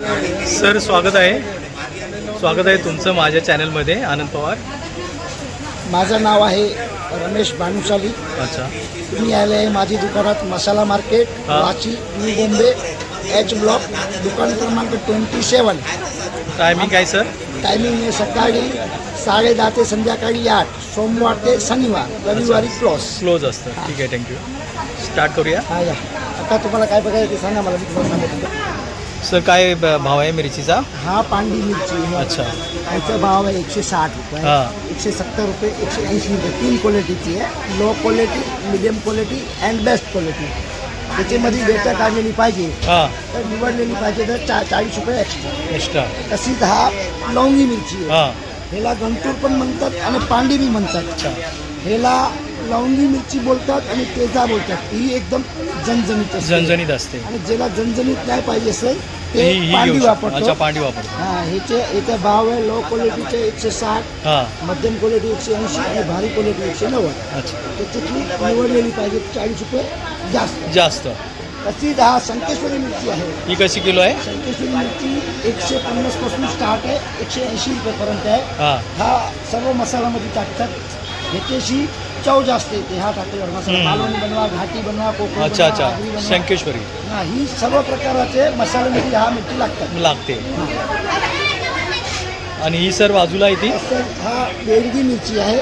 Sir स्वागत आहे. स्वागत आहे तुमचं माझ्या चॅनलमध्ये आनंद पवार. माझं नाव आहे रमेश भानुशाली. अच्छा. तुम्ही आले आहे माझी दुकानात मसाला मार्केट हा. वाची न्यू बॉम्बे एच ब्लॉक दुकान क्रमांक ट्वेंटी सेवन. टायमिंग काय सर? टायमिंग आहे सकाळी साडेदहा ते संध्याकाळी आठ सोमवार ते शनिवार रविवारी क्लॉस क्लोज असतं. ठीक आहे थँक्यू स्टार्ट करूया. हा या. आता तुम्हाला काय बघायचं ते सांगा मला मी तुम्हाला सांगतो. सर काय ब- भाव आहे मिरचीचा? हा पांडी मिरची. आहे. अच्छा. याचा भाव आहे एकशे साठ रुपये. हा. एकशे सत्तर रुपये एकशे ऐंशी रुपये. तीन क्वालिटीची आहे. Low quality medium quality and best quality त्याच्यामध्ये डेटा काढलेली पाहिजे. हां. तर निवडलेली पाहिजे तर चा चाळीस रुपये एक्स्ट्रा एक्स्ट्रा तशीच हा लवंगी मिरची आहे. हां. ह्याला गंतूर पण म्हणतात आणि पांडेरी म्हणतात. अच्छा. ह्याला लवंगी मिरची बोलतात आणि तेजा बोलतात. ही एकदम झणझणीत असते. झणझणीत असते. आणि ज्याला झणझणीत नाही पाहिजे असेल ते ही ही पांडी घेऊ शकतो वापरतो पांडी वापरतो. हा ह्याचे याचा भाव आहे लो क्वालिटीचे एकशे साठ हां. मध्यम क्वालिटी एकशे ऐंशी आणि भारी क्वालिटी एकशे नव्वद. अच्छा. त्याच्यातली निवडलेली पाहिजे चाळीस रुपये जास्त. जास्त. तशीच हा संकेश्वरी मिरची आहे. ही कशी किलो आहे? संकेश्वरी मिरची एकशे पन्नासपासून स्टार्ट आहे. एकशे ऐंशी रुपयेपर्यंत आहे. हां. हा सर्व मसाल्यामध्ये टाकतात. ह्याच्याशी चव जास्त येते हा टाकल्यावर मसाला हम्म. मालवणी बनवा घाटी बनवा कोकण अच्छा बनवा, अच्छा बनवा. शंकेश्वरी. हा, ही सर्व प्रकाराचे मसाल्यामध्ये हा मिरची लागतात. लागते. आणि ही सर बाजूला आहे ती? असं हा बेडगी मिरची आहे.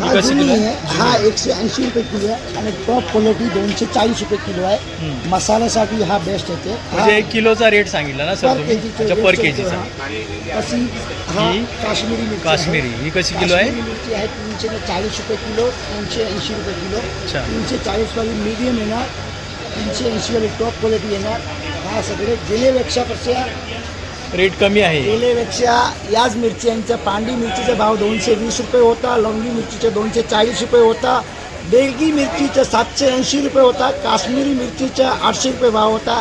हा ही कशी जुनी किलो आहे? आहे हा एकशे ऐंशी रुपये किलो आहे आणि टॉप क्वालिटी दोनशे चाळीस रुपये किलो आहे. मसाल्यासाठी हा बेस्ट येते म्हणजे एक किलोचा रेट सांगितला ना सर पर तुम्ही केजीचे अच्छा पर रेट केजीचा हा. हा ही काश्मीरी मिरची आहे. काश्मीरी ही कशी किलो आहे काश्मीरी मिरची आहे तीनशे चाळीस रुपये किलो तीनशे ऐंशी रुपये किलो अच्छा. तीनशे चाळीसवाली मीडियम येणार तीनशे ऐंशीवाली टॉप क्वालिटी येणार हा सगळे गेलेपेक्षा पेक्षा रेट कमी आहे. गेलेपेक्षा याच मिरच्यांचा पांडी मिरचीचा भाव दोनशे वीस रुपये होता लवंगी मिरचीचा दोनशे चाळीस रुपये होता बेलगी मिरचीचा सातशे ऐंशी रुपये होता काश्मीरी मिरचीचा आठशे रुपये भाव होता.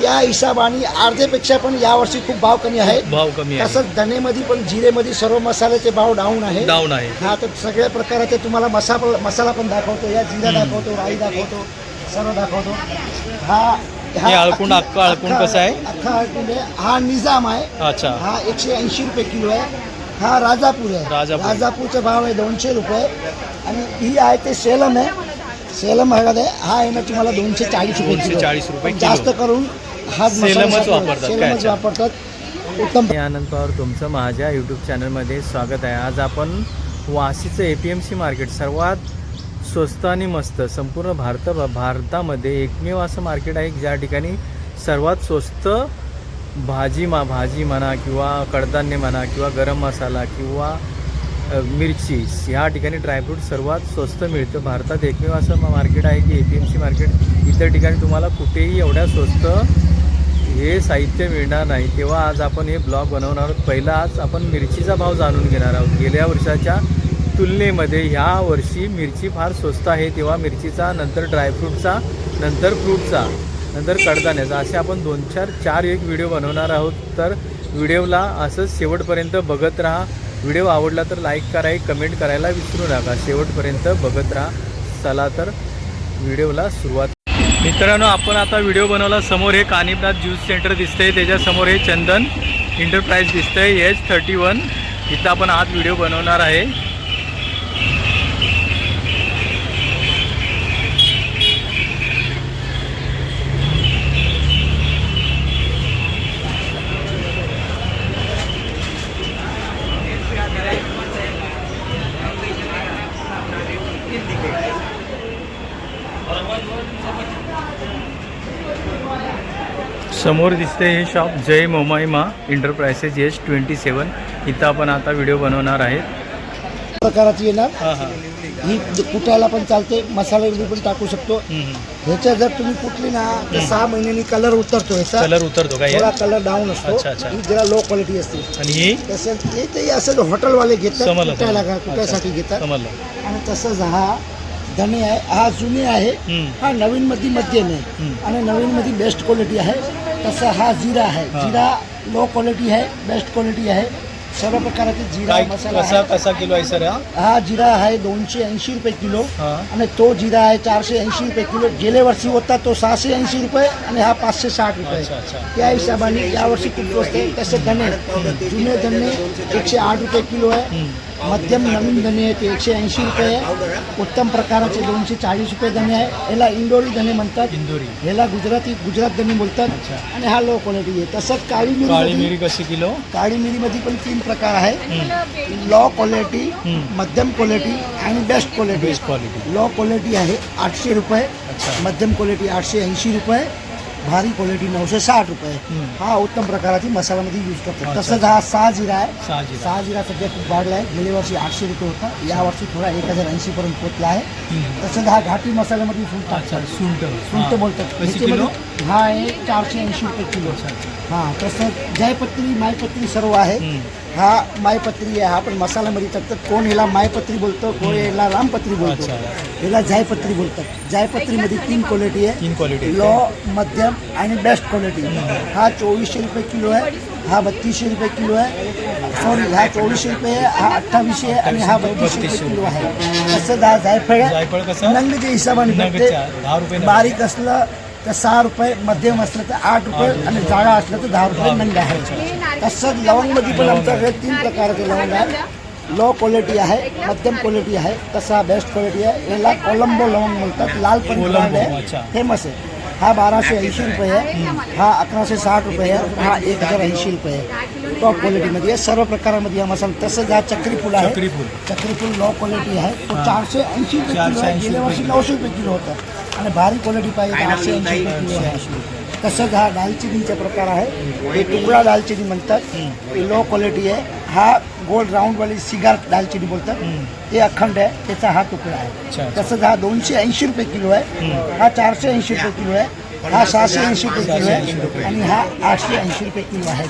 त्या हिशोबाने अर्धेपेक्षा पण यावर्षी खूप भाव कमी आहे. भाव कमी आहे. तसंच धनेमध्ये पण जिरेमध्ये सर्व मसाल्याचे भाव डाऊन आहे. डाऊन आहे. हा तर सगळ्या प्रकाराचे तुम्हाला मसाला मसाला पण दाखवतो या जिरा. दाखवतो राई दाखवतो सर्व दाखवतो. हा हे अळकुंड, अख्खं अळकुंड कसं आहे? अख्खा अळकुंड आहे. हा निजाम आहे. अच्छा. हा एकशे ऐंशी रुपये किलो आहे. हा राजापूर आहे. राजापूर. राजापूरचा भाव आहे दोनशे रुपये. आणि ही आहे ते सेलम आहे. सेलम हळद आहे. हा आहे ना तुम्हाला दोनशे चाळीस रुपये किलो. 240 रुपये किलो. जास्त करून हा सेलमच वापरतात, काय सेलमच अच्छा. वापरतात. उत्तम. मी आनंद पवार तुमचं माझ्या यूट्यूब चॅनलमध्ये स्वागत आहे. आज आपण वाशीचं A P M C market सर्वात स्वस्त आणि मस्त. संपूर्ण भारत भारतामध्ये एकमेव असं मार्केट आहे ज्या ठिकाणी सर्वात स्वस्त भाजी मा भाजी म्हणा किंवा कडधान्य म्हणा किंवा गरम मसाला किंवा मिरची ह्या ठिकाणी ड्रायफ्रूट सर्वात स्वस्त मिळतं. भारतात एकमेव असं मार्केट आहे की A P M C market. इतर ठिकाणी तुम्हाला कुठेही एवढ्या स्वस्त हे साहित्य मिळणार नाही. तेव्हा आज आपण हे ब्लॉग बनवणार आहोत. पहिला आज आपण मिरचीचा भाव जाणून घेणार आहोत. गेल्या वर्षाच्या तुलनेमध्ये ह्या वर्षी मिरची फार स्वस्त आहे. तेव्हा मिरचीचा नंतर ड्रायफ्रूटचा नंतर फ्रूटचा नंतर कडधान्याचा असे आपण दोन चार चार एक व्हिडिओ बनवणार आहोत. तर व्हिडिओला असंच शेवटपर्यंत बघत राहा. व्हिडिओ आवडला तर लाईक करा एक कमेंट करायला विसरू नका. शेवटपर्यंत बघत राहा. चला तर व्हिडिओला सुरुवात. मित्रांनो आपण आता व्हिडिओ बनवला. समोर हे कानिपनाथ ज्यूस सेंटर दिसतंय. त्याच्यासमोर हे चंदन इंटरप्राइज दिसतंय. एच थर्टी वन इथं आपण आज व्हिडिओ बनवणार आहे. समोर दिसते हे shop Jai Momaima enterprises H twenty seven इथं आपण आता व्हिडिओ बनवणार आहेत. प्रकाराची येणार. हां हां. ही कुटायला पण चालते मसाल्यामध्ये पण टाकू शकतो. ह्याच्या जर तुम्ही कुठली ना तर सहा महिन्यांनी कलर उतरतो ह्याचा कलर उतरतो का? थोडा हे? कलर डाऊन असतो. ही जरा लो क्वालिटी असते. आणि ही? तसं ते ते असं हॉटेलवाले घेतात कुटायला. का कुटायसाठी घेतात. आणि तसंच हा धने आहे हा जुने आहे. हा नवीन मध्ये मध्यम आहे. आणि नवीन मध्ये बेस्ट क्वालिटी आहे. तसं हा जिरा आहे. हा. जिरा लो क्वालिटी आहे बेस्ट क्वालिटी आहे. सर्व प्रकारचे जिरा काय मसाला कसा आहे. कसा किलो आहे सर हा? हा जिरा आहे दोनशे ऐंशी रुपये किलो. हा. आणि तो जिरा आहे चारशे ऐंशी रुपये किलो. गेल्या वर्षी होता तो सहाशे ऐंशी रुपये आणि हा पाचशे साठ रुपये. अच्छा अच्छा. त्या हिशोबाने यावर्षी खूप स्वस्त आहे. तसे धने जुने धने एकशे आठ रुपये किलो आहे. मध्यम नवीन धने आहे ते एकशे ऐंशी रुपये आहे. उत्तम प्रकाराचे दोनशे चाळीस रुपये धने आहे. याला इंदोरी धने म्हणतात. इंदोरी. ह्याला गुजराती गुजरात धने बोलतात. अच्छा. आणि हा लो क्वालिटी आहे. तसंच काळी काळी मिरी मिरी कशी किलो? काळी मिरीमध्ये पण तीन प्रकार आहे. लो क्वालिटी हम्म. मध्यम क्वालिटी आणि best quality best quality low quality आहे आठशे रुपये. अच्छा. मध्यम क्वालिटी आठशे ऐंशी रुपये. भारी क्वालिटी नऊशे साठ रुपये. हा उत्तम प्रकाराची मसाल्यामध्ये यूज करतो. तसंच हा सहा जिरा आहे. सहा जिरा सध्या खूप वाढला आहे गेल्या वर्षी आठशे रुपये होता. या वर्षी थोडा एक हजार ऐंशी पर्यंत पोहोचला आहे. तसंच हा घाटी मसाल्यामध्ये सूट सुंट सुंट. बोलतात हा. आहे चारशे ऐंशी रुपये किलो. हां तसं जायपत्री मायपत्री सर्व आहे. हा मायपत्री आहे. हा पण मसाल्यामध्ये टाकतात. कोण याला मायपत्री बोलतो कोण याला रामपत्री बोलतो. याला जायपत्री बोलतात. जायपत्रीमध्ये तीन क्वालिटी आहे. तीन क्वालिटी लो मध्यम आणि बेस्ट क्वालिटी हा चोवीसशे रुपये किलो आहे हा बत्तीसशे रुपये किलो आहे. सॉरी हा चोवीसशे रुपये आहे हा अठ्ठावीसशे आहे आणि हा बत्तीसशे रुपये किलो आहे. तसं दहा जायफळ आहे? हिशोबाने नग भेटते. बारीक असलं तर सहा रुपये मध्यम असलं तर आठ रुपये आणि जाडा असलं तर दहा रुपये नंग आहे. तसंच लवंगमध्ये पण आमच्याकडे तीन प्रकारचे लवंग आहे. लो क्वालिटी आहे मध्यम क्वालिटी आहे तसा बेस्ट क्वालिटी आहे. याला कोलंबो लवंग म्हणतात. लाल पण अच्छा. आहे. फेमस आहे. हा बाराशे ऐंशी रुपये आहे. हा अकराशे साठ रुपये आहे. हा एक हजार ऐंशी रुपये आहे. टॉप क्वालिटीमध्ये सर्व प्रकारामध्ये हा मसाला. तसंच हा चक्री फुल आहे. चक्री फुल चक्री फुल लो क्वालिटी आहे. तो. चारशे ऐंशी रुपये किलो 480 आहे गेल्या वर्षी नऊशे रुपये किलो होता. आणि भारी क्वालिटी पाहिजे. आठशे ऐंशी रुपये किलो आहे. तसंच हा दालचिनीचा प्रकार आहे हे तुकडा दालचिनी म्हणतात. हे लो क्वालिटी आहे. हा गोल राऊंडवाली सिगार दालचिनी बोलतात. ते अखंड आहे. त्याचा हा तुकडा आहे. तसंच हा दोनशे ऐंशी रुपये किलो आहे. हा चारशे ऐंशी रुपये किलो आहे. हा सहाशे ऐंशी रुपये किलो 680 रुपये. आहे. आणि हा आठशे ऐंशी रुपये किलो आहे.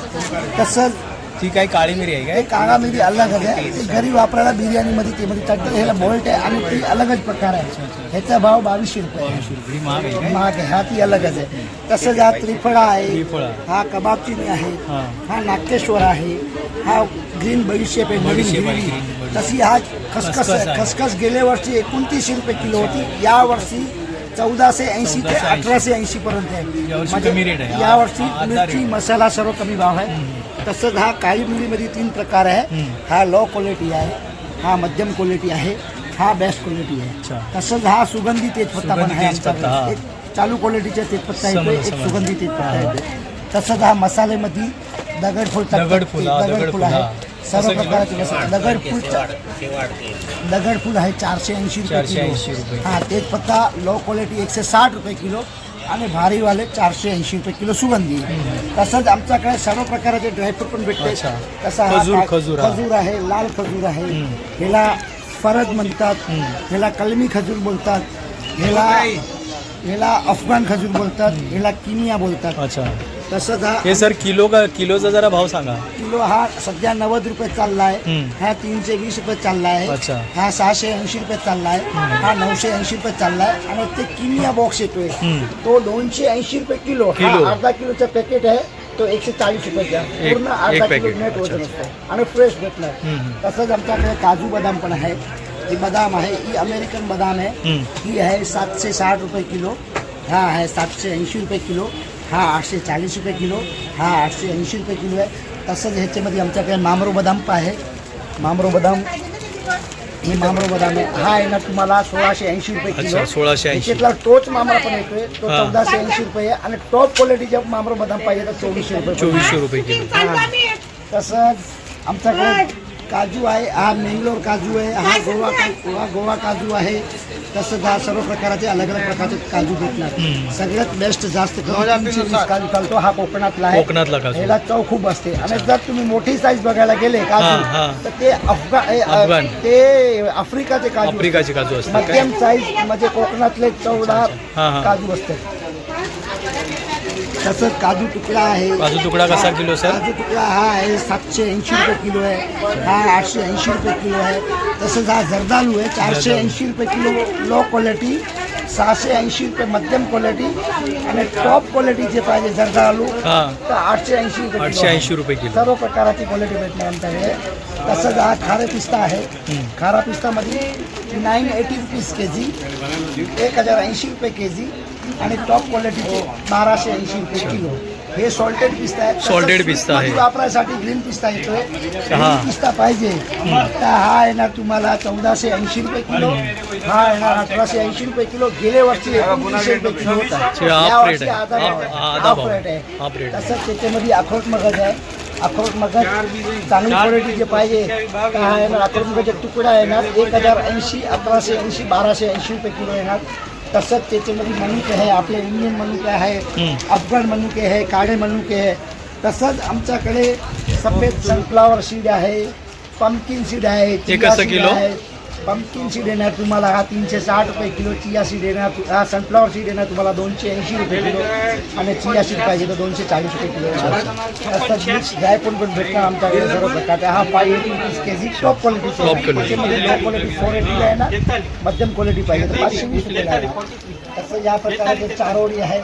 तसंच ती काय काळी मिरी आहे काय? काळा मिरी अलग आहे. ते घरी वापरायला बिर्याणीमध्ये ते मध्ये टाकतात ह्याला बोल्ट आहे आणि ती अलगच प्रकार आहे. ह्याचा भाव बावीसशे रुपये आहे. ही महाग आहे काय? महाग आहे. हा ती अलगच आहे. तसंच हा त्रिफळा आहे. त्रिफळा. हा कबाब चिनी आहे. हा. हा नाट्येश्वर आहे. हा ग्रीन बडीशेप आहे नवीन बडीशेप आहे, हिरवी. green बडीशेप. तशी हा खसखस खसखस आहे आहे. खसखस गेल्या वर्षी एकोणतीसशे रुपये किलो होती. या वर्षी चौदाशे ऐंशी ते 1480. अठराशे ऐंशी पर्यंत आहे यावर्षी म्हणजे. यावर्षी मिरची. मसाला सर्व कमी भाव आहे तसंच हा काळी मिरीमध्ये तीन प्रकार आहे. हा लो क्वालिटी आहे हा मध्यम क्वालिटी आहे हा बेस्ट क्वालिटी. आहे तसंच हा सुगंधी तेजपत्ता पण आहे आमच्याकडे. एक चालू क्वालिटीचा तेजपत्ता येतो एक. सुगंधी तेजपत्ता. येतो तसंच हा मसाल्यामध्ये दगडफूल दगडफूल, आहे. सर्व? प्रकारचे मसाले दगडफूल दगडफूल आहे चारशे ऐंशी रुपये 480 किलो. हा तेजपत्ता लो क्वालिटी एकशे साठ रुपये किलो आणि भारीवाले चारशे ऐंशी रुपये किलो सुगंधी. तसंच आमच्याकडे सर्व प्रकारचे ड्रायफ्रूट पण भेटते. तसा खजूर, खजूर, आहे लाल खजूर आहे. ह्याला फरद म्हणतात. ह्याला कलमी खजूर बोलतात. ह्याला ह्याला अफगाण खजूर बोलतात. ह्याला किनिया बोलतात. अच्छा. तसंच हा हे सर किलो का किलोचा जरा भाव सांगा. किलो हा सध्या नव्वद रुपये चालला आहे हम्म. हा तीनशे वीस रुपये चालला आहे अच्छा. हा सहाशे ऐंशी रुपये चालला आहे हा नऊशे ऐंशी रुपये चालला आहे आणि ते किनिया बॉक्स येतोय. हम्म. तो दोनशे ऐंशी रुपये किलो. हा किलो. अर्धा किलोचा पॅकेट आहे. तो एकशे चाळीस रुपयाचा एक- पूर्ण एक अर्धा किलो. नेट वजन असतं आणि फ्रेश भेटणार. हम्म. तसंच आमच्याकडे काजू बदाम पण आहे. ही बदाम आहे. ही अमेरिकन बदाम आहे. हम्म. ही आहे सातशे साठ रुपये किलो. हा आहे सातशे ऐंशी रुपये किलो. हा आठशे चाळीस रुपये किलो हा आठशे ऐंशी रुपये किलो आहे. तसंच ह्याच्यामध्ये आमच्याकडे मामरो बदाम पण आहे. मामरो बदाम. हे मामरो बदाम आहे. हा आहे ना तुम्हाला सोळाशे ऐंशी रुपये किलो. अच्छा, 1680. त्याच्यातला तोच मामरा पण येतोय. तो हा. चौदाशे ऐंशी रुपये आहे. आणि टॉप क्वालिटीचा मामरो बदाम पाहिजे तर चोवीसशे रुपये. चोवीसशे रुपये किलो. तसंच आमच्याकडे काजू आहे हा मेंगलोर काजू आहे हा गोवा का- हा गोवा काजू आहे. तसंच हा सर्व प्रकारचे अलग अलग प्रकारचे काजू भेटणार. सगळ्यात बेस्ट जास्त करून काजू. चालतो हा कोकणातला आहे. कोकणातला काजू. याला चव खूप असते. आणि जर तुम्ही मोठी साईज बघायला गेले. काजू तर ते अफगाण अ, अफगाण. ते आफ्रिकाचे काजू आफ्रिकाचे काजू असतात मध्यम साईज म्हणजे कोकणातले चौदा. काजू असते तसंच काजू तुकडा आहे. काजू तुकडा कसा किलो सर? काजू तुकडा हा आहे सातशे ऐंशी रुपये किलो आहे. हा आठशे ऐंशी रुपये किलो आहे. तसंच हा जर्दालू आहे चारशे ऐंशी रुपये किलो लो क्वालिटी सहाशे ऐंशी रुपये मध्यम क्वालिटी आणि टॉप क्वालिटीचे पाहिजे जर्दालू तर आठशे ऐंशी रुपये आठशे. ऐंशी रुपये किलो. सर्व प्रकाराची क्वालिटी भेटणार आमच्याकडे तसंच हा खारे पिस्ता आहे. खारा पिस्तामध्ये nine eighty rupees K G एक हजार ऐंशी रुपये के जी आणि टॉप क्वालिटीचे बाराशे ऐंशी रुपये किलो. हे सॉल्टेड पिस्ता आहे. sweet पिस्ता आहे. मध्ये वापरायसाठी ग्रीन पिस्ता येतोय. हा. ग्रीन पिस्ता पाहिजे. तर हा येणार तुम्हाला चौदाशे ऐंशी रुपये किलो. हा येणार अठराशे ऐंशी रुपये किलो. गेल्या वर्षी एकोणतीसशे रुपये किलो होता. या वर्षी. आधा आहे. तसंच त्याच्यामध्ये अक्रोट मगज आहे. अक्रोट मगज चांगली क्वालिटी जे पाहिजे. हा येणार मगजचा तुकडा येणार. एक हजार ऐंशी अकराशे ऐंशी बाराशे ऐंशी रुपये किलो येणार. तसंच त्याच्यामध्ये मनुके आहे आपले इंडियन मनुके आहे. अफगाण मनुके आहे काळे मनुके आहे तसंच आमच्याकडे सफेद सनफ्लावर सीड आहे पंपकिन सीड आहे कसं सीड किलो? आहे पंपकिन सीड येणार तुम्हाला हा तीनशे साठ रुपये किलो चिया सीड येणार हा सनफ्लावर सीड येणार तुम्हाला दोनशे ऐंशी रुपये किलो आणि चिया सीड पाहिजे तर दोनशे चाळीस रुपये किलो ड्रायफ्रूट पण भेटणार आमच्याकडे सर्व प्रकारचे. हा five eighty rupees K G top क्वालिटीचे. लो क्वालिटी फोर एटीला येणार. मध्यम क्वालिटी पाहिजे तर पाचशे वीस रुपये तसं या प्रकारचे चारोळी आहे.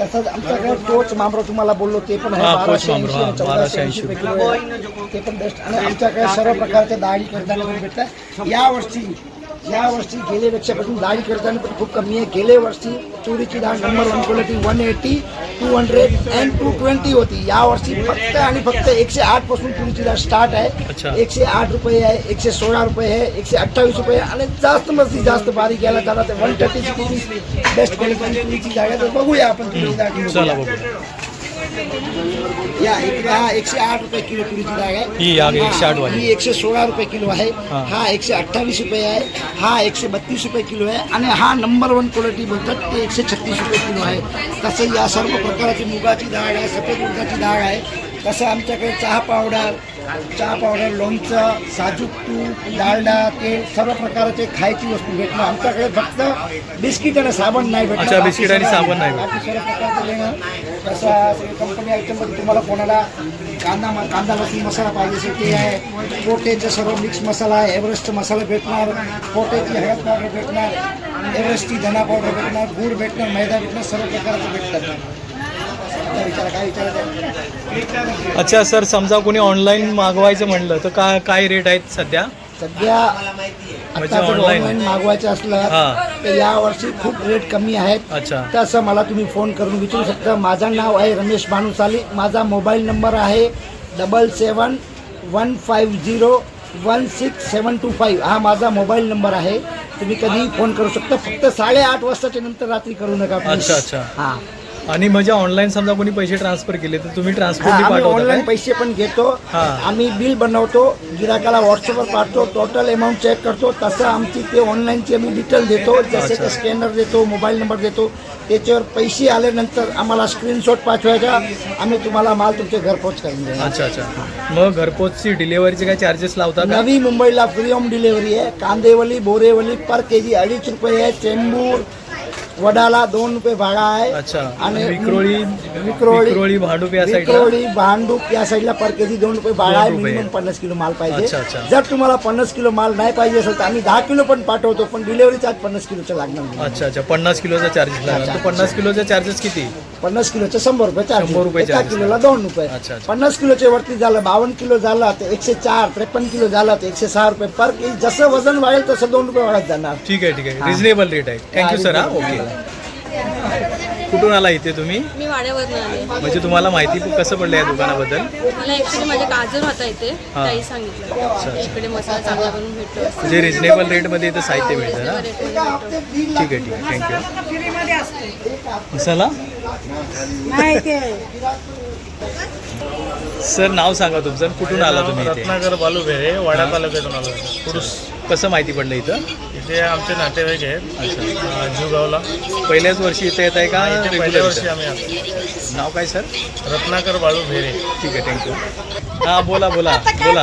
तसंच आमच्याकडे टोच मांबरो तुम्हाला बोललो ते पण आहे हा, बाराशे ऐंशी हा, चौदाशे 1280 ऐंशी किलो आहे. ते पण बेस्ट आणि आमच्याकडे सर्व प्रकारच्या डाळी करताना पण भेटतात. यावर्षी यावर्षी गेल्या वर्षापासून डाळी करताना पण खूप कमी आहे. गेल्या वर्षी तुरीची डाळ number one quality one eighty two hundred and two twenty होती. यावर्षी फक्त आणि फक्त एकशे आठपासून तुरीची डाळ स्टार्ट. आहे. एकशे आठ रुपये आहे एकशे सोळा रुपये आहे एकशे अठ्ठावीस रुपये आणि जास्त मस्ती जास्त बारीक घ्यायला झाला तर वन थर्टीची बेस्ट क्वालिटी तुरीची डाळ आहे. तर बघूया आपण तुरीची डाळ या इकडे हा एकशे आठ रुपये किलो तुरीची डाळ आहे. ही 108 वाली. ही एकशे सोळा रुपये किलो आहे. हा. एकशे अठ्ठावीस रुपये आहे. हा एकशे बत्तीस रुपये किलो आहे. आणि हा नंबर वन क्वालिटी बोलतात ते एकशे छत्तीस रुपये किलो आहे. तसं या सर्व प्रकारची मुगाची डाळ आहे सफेद उडदाची डाळ आहे. तसं आमच्याकडे चहा पावडर चहा पावडर लोणचं साजूक तूप डालडा तेल सर्व प्रकारचे खायची वस्तू भेटणार आमच्याकडे फक्त बिस्किट आणि साबण नाही भेटणार. अच्छा, बाकी बिस्किट आणि साबण नाही भेटणार. बाकी सर्व प्रकारचं देणार तसं कंपनी आयटममध्ये तुम्हाला कोणाला कांदा म- कांदा लसूण मसाला पाहिजे असेल ते आहे. पोटेचं सर्व मिक्स मसाला आहे. एव्हरेस्ट मसाला भेटणार. पोटेची हळद पावडर भेटणार. एव्हरेस्टची धना पावडर भेटणार. गूळ भेटणार. मैदा भेटणार. सर्व प्रकारचं भेटतात काय विचारा काय विचारायचं अच्छा सर समजा कोणी ऑनलाईन मागवायचं म्हणलं तर काय काय रेट आहेत सध्या? सध्या म्हणजे आता जर online? ऑनलाईन मागवायचं असलं हा. तर यावर्षी खूप रेट कमी आहेत. अच्छा. तसं मला तुम्ही फोन करून विचारू शकता. माझं नाव आहे रमेश भानुसाली. माझा मोबाईल नंबर आहे double seven one five zero one six seven two five हा माझा मोबाईल नंबर आहे. तुम्ही कधीही फोन करू शकता. फक्त साडेआठ वाजताच्या नंतर रात्री करू नका please. अच्छा, अच्छा. हा. आणि म्हणजे ऑनलाईन समजा कोणी पैसे ट्रान्सफर केले तर तुम्ही पाठवता ऑनलाईन? पैसे पण घेतो. आम्ही बिल बनवतो गिराकाला व्हॉट्सअपवर पाठवतो टोटल अमाऊंट चेक करतो तसं आमची ते ऑनलाईनची आम्ही डिटेल देतो जसे. ते स्कॅनर देतो मोबाईल नंबर देतो त्याच्यावर पैसे आल्यानंतर आम्हाला स्क्रीनशॉट पाठवायचा आम्ही तुम्हाला माल तुमच्या घरपोच करून देणार अच्छा अच्छा मग घरपोचची डिलिव्हरीचे काय चार्जेस लावता का नवी मुंबईला फ्री होम डिलिव्हरी आहे कांदेवली बोरेवली पर के जी अडीच रुपये आहे चेंबूर वडाला दोन रुपये भाडा आहे. अच्छा. आणि विक्रोळी विक्रोळी विक्रोळी भांडूप या साईडला? विक्रोळी भांडूप या साईडला पर केजी दोन रुपये भाडा आहे रुपये. मिनिमम पन्नास किलो माल अच्छा, पाहिजे. अच्छा. जर तुम्हाला पन्नास किलो माल नाही पाहिजे असेल तर आम्ही दहा किलो पण पाठवतो पण डिलिव्हरी चार्ज पन्नास किलोचा लागणार नाही. अच्छा अच्छा. पन्नास किलोचा चार्जेस लागला तर पन्नास किलोचा चार्जेस किती? पन्नास किलोचे शंभर रुपये शंभर रुपये एका. किलोला दोन रुपये. अच्छा. पन्नास किलोच्या वरती झालं बावन्न किलो झाला तर एकशे चार त्रेपन्न किलो झाला तर एकशे सहा रुपये पर केजी जसं वजन वाढेल तसं दोन रुपये वाढत जाणार. ठीक आहे ठीक आहे. रिजनेबल रेट आहे. थँक्यू सर हा ओके कुठून आला इथे तुम्ही? मी वाड्यावरून आले. म्हणजे तुम्हाला माहिती कसं पडलं या दुकानाबद्दल? मला ऍक्च्युली माझे काजूर होता इथे. हा. ताई सांगितलं. इकडे मसाला चांगला बनवून भेटतो. असं. म्हणजे रिजनेबल रेटमध्ये इथं साहित्य मिळतं ना. ठीक आहे ठीक आहे. थँक्यू मसाला सर नाव सांगा तुमचं. आणि कुठून आला तुम्ही इथे? रत्नाकर बालुभेरे वाडा तालुक्यातून आलो. पुरुष. कसं माहिती पडलं इथं? इथे आमचे नातेवाईक आहेत. अं, जुगावला. पहिल्याच वर्षी इथे येत आहे का इथे पहिल्या वर्षी? आम्ही आलो. नाव काय सर रत्नाकर बाळू भेरे. ठीक आहे थँक्यू हा बोला बोला. बोला.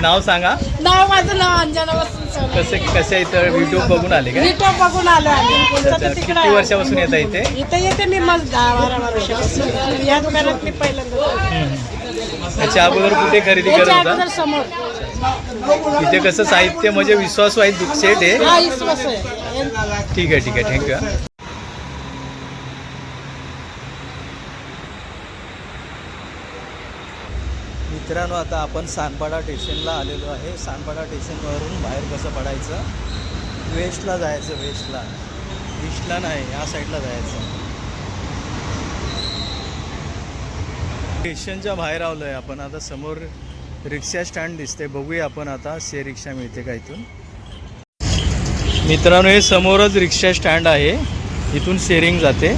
नाव सांगा. नाव माझं नाव अंजना वसंत सोनवणे. कसे कसे इथं व्हिडिओ बघून आले काय? युट्यूब बघून आलो आम्ही. अच्छा, किती वर्षापासून येता इथे? इथं येते मी मग दहा बारा वर्षापासून. या दुकानात मी पहिल्यांदा त्याच्या अगोदर कुठे खरेदी करत याच्या होता अगोदर समोर. इथे कसं साहित्य म्हणजे विश्वासू आहे सेट आहे. हा ठीक आहे ठीक आहे. थँक्यू मित्रांनो आता आपण सानपाडा स्टेशनला आलेलो आहे. सानपाडा स्टेशनवरून बाहेर कसं पडायचं? वेस्टला जायचं वेस्टला. ईस्टला नाही या साईडला जायचं. स्टेशनच्या बाहेर आलो आहे आपण. आता समोर रिक्षा स्टँड दिसते. बघूया आपण आता से रिक्षा मिळते का इथून. मित्रांनो हे समोरच रिक्षा स्टँड आहे. इथून शेअरिंग जाते.